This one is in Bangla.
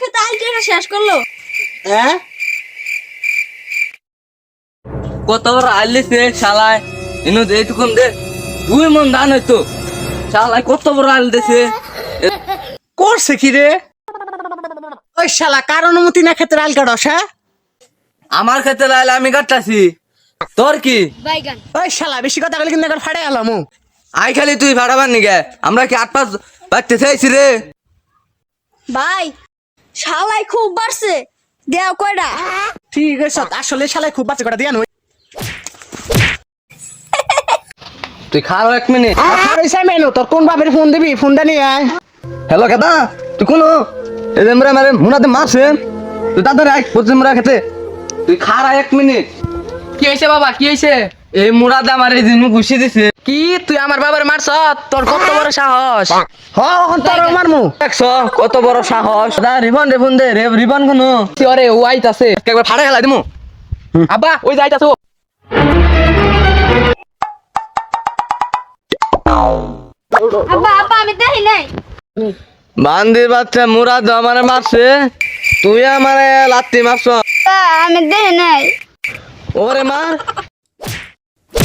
খেতে আইডিয়াটা শেষ করল। হ্যাঁ? কত বড় আইলিছে শালায়? ইনু দে এইটুকুন দে। দুই মন ধান হইতো। শালায় কত বড় আইল দেছে করছে কি রে? ওই শালা কার অনুমতি না খেতে আল কাটস হ্যাঁ? আমার খেতে লাইলে আমি কাটতাছি। তোর কি? ওই শালা বেশি কথা বলে কিন্তু একবার ফাড়ে গেলাম আই খালি তুই ভাড়াবার নিগে। আমরা কি আট পাঁচ বাড়তে চাইছি রে? ভাই শালাই খুব বাড়ছে। দেও কয়টা ঠিক আছে আসলে শালাই খুব বাড়ছে কটা দিয়া নই। তুই খারো এক মিনিট। আর ওই সাইমেনো তোর কোন বাপের ফোন দিবি? ফোনটা নিয়ে আয়। হ্যালো কেদা তুই কোন? এই যে আমরা মানে মুনাতে মারছে তুই আয় পড়ছে মুরা খেতে। তুই খারা এক মিনিট। কি হয়েছে বাবা কি হয়েছে এই মুরাদে আমার এই দিন ঘুষি দিছে। তুই আমার বাবার মারছ তোর কত বড় সাহস? হ এখন তোর মারমু। দেখছ কত বড় সাহস? দা রিবন রিবন দে রে রিবন কোন কি অরে ও আইতাছে। একবার ফাড়া খেলা দিমু। আব্বা ওই যাইতাছে ও। আব্বা আব্বা আমি দেখি নাই। বান্দির বাচ্চা মুরাদ আমার মারছে তুই আমারে লাত্তি মারছ। আমি দেখি নাই। ওরে মার।